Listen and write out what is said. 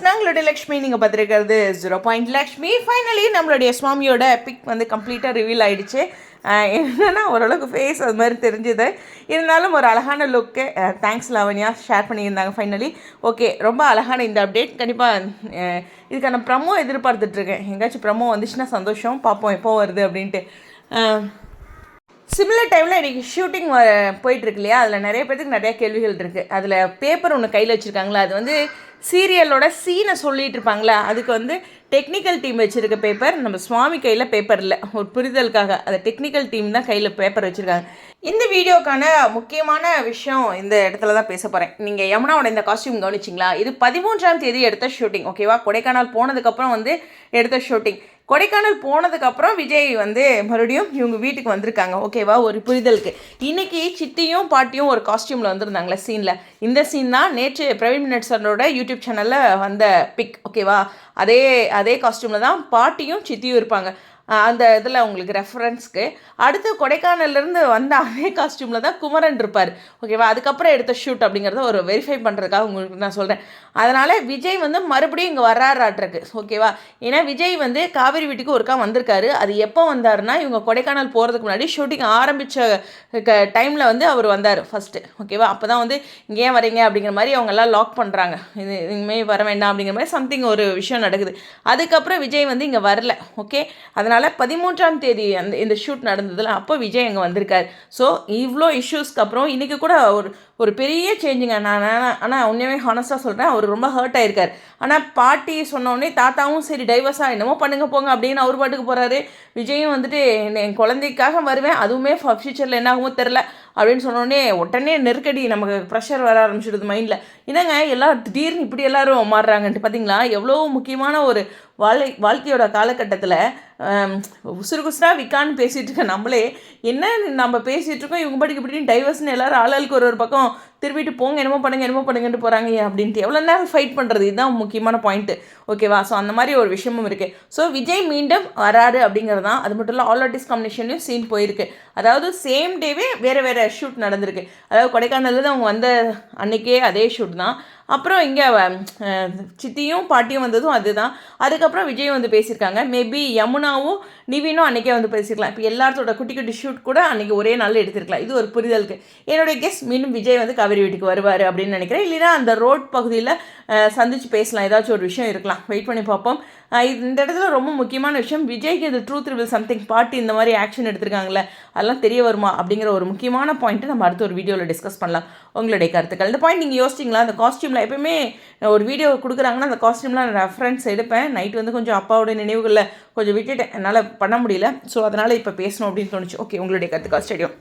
Viewers நாங்களுடைய லக்ஷ்மி நீங்கள் பார்த்துருக்கிறது ஜீரோ பாயிண்ட் லக்ஷ்மி. ஃபைனலி நம்மளுடைய சுவாமியோட பிக் வந்து கம்ப்ளீட்டாக ரிவீல் ஆகிடுச்சு என்னென்னா ஓரளவுக்கு ஃபேஸ் அது மாதிரி தெரிஞ்சுது. இருந்தாலும் ஒரு அழகான லுக்கு தேங்க்ஸ் லாவண்யா ஷேர் பண்ணியிருந்தாங்க ஃபைனலி ஓகே ரொம்ப அழகான இந்த அப்டேட் கண்டிப்பாக இதுக்கான ப்ரமோ எதிர்பார்த்துட்ருக்கேன். எங்கேயாச்சும் ப்ரமோ வந்துச்சுன்னா சந்தோஷம். பார்ப்போம் எப்போ வருது அப்படின்ட்டு. சிமிலர் டைமில் இன்றைக்கி ஷூட்டிங் போயிட்டுருக்கு இல்லையா? அதில் நிறைய பேர்த்துக்கு நிறையா கேள்விகள் இருக்குது அதில் பேப்பர் ஒன்று கையில் வச்சுருக்காங்களா? அது வந்து சீரியலோட சீனை சொல்லிட்டு இருப்பாங்களே அதுக்கு வந்து டெக்னிக்கல் டீம் வச்சுருக்க பேப்பர் நம்ம சுவாமி கையில் பேப்பர் இல்லை. ஒரு புரிதலுக்காக அந்த டெக்னிக்கல் டீம் தான் கையில் பேப்பர் வச்சுருக்காங்க. இந்த வீடியோக்கான முக்கியமான விஷயம் இந்த இடத்துல தான் பேச போகிறேன் நீங்கள் யமுனாவோட இந்த காஸ்டியூம் கவனிச்சிங்களா? இது பதிமூன்றாம் தேதி எடுத்த ஷூட்டிங் ஓகேவா கொடைக்கானல் போனதுக்கப்புறம் வந்து எடுத்த ஷூட்டிங் கொடைக்கானல் போனதுக்கப்புறம் விஜய் வந்து மறுபடியும் இவங்க வீட்டுக்கு வந்திருக்காங்க. ஓகேவா ஒரு புரிதலுக்கு. இன்றைக்கி சித்தியும் பாட்டியும் ஒரு காஸ்டியூமில் வந்திருந்தாங்களே சீனில் இந்த சீன் தான் நேற்று பிரவீன் மினட் சரோட யூடியூப் சேனலில் வந்த பிக் ஓகேவா அதே அதே காஸ்டியூமில் தான் பாட்டியும் சித்தியும் இருப்பாங்க. அந்த இதில் உங்களுக்கு ரெஃபரன்ஸ்க்கு அடுத்து கொடைக்கானல்லேருந்து வந்த அதே காஸ்டியூமில் தான் குமரன் இருப்பார். ஓகேவா அதுக்கப்புறம் எடுத்த ஷூட் அப்படிங்கிறத ஒரு வெரிஃபை பண்ணுறதுக்காக உங்களுக்கு நான் சொல்கிறேன் அதனால் விஜய் வந்து மறுபடியும் இங்கே வர்றாராட்ருக்கு ஓகேவா ஏன்னா விஜய் வந்து காவேரி வீட்டுக்கு ஒருக்கா வந்திருக்காரு. அது எப்போ வந்தாருன்னா இவங்க கொடைக்கானல் போகிறதுக்கு முன்னாடி ஷூட்டிங் ஆரம்பித்த டைமில் வந்து அவர் வந்தார் ஃபஸ்ட்டு ஓகேவா அப்போ தான் வந்து இங்கே ஏன் வரீங்க அப்படிங்கிற மாதிரி அவங்க எல்லாம் லாக் பண்ணுறாங்க இது இனிமேல் வர வேண்டாம் அப்படிங்கிற மாதிரி சம்திங் ஒரு விஷயம் நடக்குது. அதுக்கப்புறம் விஜய் வந்து இங்கே வரல. ஓகே அதனால் பதிமூன்றாம் தேதி அந்த இந்த ஷூட் நடந்ததில் அப்போ விஜய் அங்கே வந்திருக்கார். ஸோ இவ்வளோ இஷ்யூஸ்க்கு அப்புறம் இன்றைக்கி கூட ஒரு ஒரு பெரிய சேஞ்சுங்க நான் ஆனால் உண்மையுமே ஹானஸ்ட்டாக சொல்கிறேன் அவர் ரொம்ப ஹர்ட் ஆயிருக்கார். ஆனால் பாட்டி சொன்னோடனே தாத்தாவும் சரி டைவர்ஸாக என்னமோ பண்ணுங்க போங்க அப்படின்னு அவர் பாட்டுக்கு போகிறாரு விஜயும் வந்துட்டு என் குழந்தைக்காக வருவேன். அதுவுமே ஃபியூச்சரில் என்ன ஆகுமோ தெரில அப்படின்னு சொன்னோடனே உடனே நெருக்கடி நமக்கு ப்ரெஷர் வர ஆரம்பிச்சிடுது மைண்டில் என்னங்க எல்லாரும் திடீர்னு இப்படி எல்லாரும் மாறுறாங்கன்ட்டு பார்த்தீங்களா எவ்வளோ முக்கியமான ஒரு வாழ்க்கை வாழ்க்கையோட காலகட்டத்தில் உசுறு குசுரா விக்கான்னு பேசிகிட்டு இருக்க நம்மளே என்ன நம்ம பேசிகிட்டு இருக்கோம்? இவங்க பாட்டுக்கு இப்படின்னு டைவர்ஸ்னு எல்லோரும் ஆளாளுக்கு ஒரு ஒரு பக்கம் திருப்பிட்டு போங்க என்னமோ பண்ணுங்க என்னமோ பண்ணுங்கன்ட்டு போகிறாங்க அப்படின்ட்டு. எவ்வளோ நேரம் ஃபைட் பண்ணுறது இதுதான் முக்கியமான பாயிண்ட்டு ஓகேவா ஸோ அந்த மாதிரி ஒரு விஷயமும் இருக்குது ஸோ விஜய் மீண்டும் வராரு அப்படிங்கிறது தான். அது மட்டும் இல்லை ஆல் ஆர்டிஸ்ட் காம்பினேஷன்லையும் சீன் போயிருக்கு. அதாவது சேம் டேவே வேறு வேறு ஷூட் நடந்திருக்கு. அதாவது கொடைக்கானல்ல அவங்க வந்த அன்னைக்கே அதே ஷூட் தான். அப்புறம் இங்கே சித்தியும் பாட்டியும் வந்ததும் அதுதான். அதுக்கப்புறம் விஜயும் வந்து பேசியிருக்காங்க. மேபி யமுனாவும் நிவினும் அன்றைக்கே வந்து பேசியிருக்கலாம். இப்போ எல்லாத்தோட குட்டி குட்டி ஷூட் கூட அன்றைக்கி ஒரே நாளில் எடுத்திருக்கலாம். இது ஒரு புரிதலுக்கு. என்னுடைய கெஸ்ட் மீண்டும் விஜய் வந்து கவரி வீட்டுக்கு வருவார் அப்படின்னு நினைக்கிறேன். இல்லைன்னா அந்த ரோட் பகுதியில் சந்திச்சு பேசலாம். ஏதாச்சும் ஒரு விஷயம் இருக்கலாம். வெயிட் பண்ணி பார்ப்போம். இது இந்த இடத்துல ரொம்ப முக்கியமான விஷயம். விஜய்க்கு இது ட்ரூத் ரிவில் சம்திங் பாட்டி இந்த மாதிரி ஆக்ஷன் எடுத்திருக்காங்களே அதெல்லாம் தெரிய வருமா அப்படிங்கிற ஒரு முக்கியமான பாயிண்ட்டை நம்ம அடுத்த ஒரு வீடியோவில் டிஸ்கஸ் பண்ணலாம். உங்களுடைய கருத்துக்கள். இந்த பாயிண்ட் நீங்கள் யோசிச்சிங்களா? அந்த காஸ்டியூமில் எப்பயுமே ஒரு வீடியோ கொடுக்குறாங்கன்னா அந்த காஸ்டியூம்லாம் நான் ரெஃபரன்ஸ் எடுப்பேன். நைட் வந்து கொஞ்சம் அப்பாவோட நினைவுகளில் கொஞ்சம் விட்டுட்டேன் என்னால் பண்ண முடியல. ஸோ அதனால் இப்போ பேசணும் அப்படின்னு தோணுச்சு. ஓகே உங்களுடைய கற்றுக்கா ஸ்டேடியம்